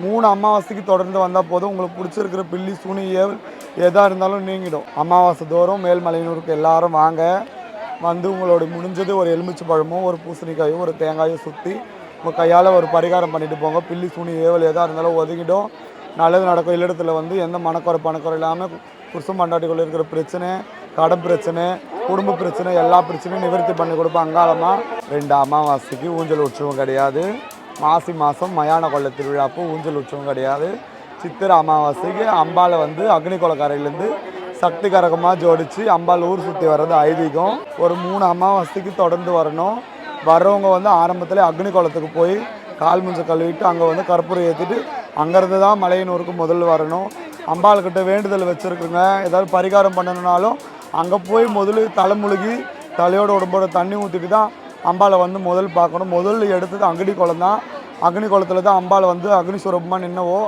மூணு அமாவாசைக்கு தொடர்ந்து வந்தால் போதும். உங்களுக்கு பிடிச்சிருக்கிற பில்லி சுனி ஏவல் எதாக இருந்தாலும் நீங்கிடும். அமாவாசை தோறும் மேல்மலையனூருக்கு எல்லாரும் வாங்க. வந்து உங்களோட முடிஞ்சது ஒரு எலுமிச்சை பழமும் ஒரு பூசணிக்காயும் ஒரு தேங்காயும் சுற்றி உங்கள் கையால் ஒரு பரிகாரம் பண்ணிட்டு போங்க. பில்லி சுனி ஏவல் எதாக இருந்தாலும் ஒதுங்கிடும். நல்லது நடக்கும். இல்லடத்தில் வந்து எந்த மனக்குறை பணக்குறை இல்லாமல் புருஷன் பண்டாட்டிக்குள்ள இருக்கிற பிரச்சனை கடன் பிரச்சனை குடும்ப பிரச்சனை எல்லா பிரச்சனையும் நிவர்த்தி பண்ணி கொடுப்போம். அங்காளமாக ரெண்டு அமாவாசைக்கு ஊஞ்சல் உற்சவம் கிடையாது. மாசி மாதம் மயான கொள்ள திருவிழாப்போ ஊஞ்சல் உற்சவம் கிடையாது. சித்திரை அமாவாசைக்கு அம்பாளை வந்து அக்னி கொலக்காரையிலேருந்து சக்தி கரகமாக ஜோடித்து அம்பாள் ஊர் சுற்றி வர்றது ஐதீகம். ஒரு மூணு அமாவாசைக்கு தொடர்ந்து வரணும். வர்றவங்க வந்து ஆரம்பத்தில் அக்னி குளத்துக்கு போய் கால் முஞ்ச கழுவிட்டு அங்கே வந்து கற்பூரம் ஏற்றிட்டு அங்கேருந்து தான் மலையனூருக்கு முதல்ல வரணும். அம்பாள்கிட்ட வேண்டுதல் வச்சுருக்குங்க. ஏதாவது பரிகாரம் பண்ணணுனாலும் அங்கே போய் முதல்ல தலைமுழுகி தலையோட உடம்போட தண்ணி ஊற்றிட்டு தான் அம்பாவை வந்து முதல் பார்க்கணும். முதல் எடுத்தது அக்னி குளம் தான். அக்னி குளத்துல தான் அம்பாள் வந்து அக்னி சுரூபமாக நின்னவோ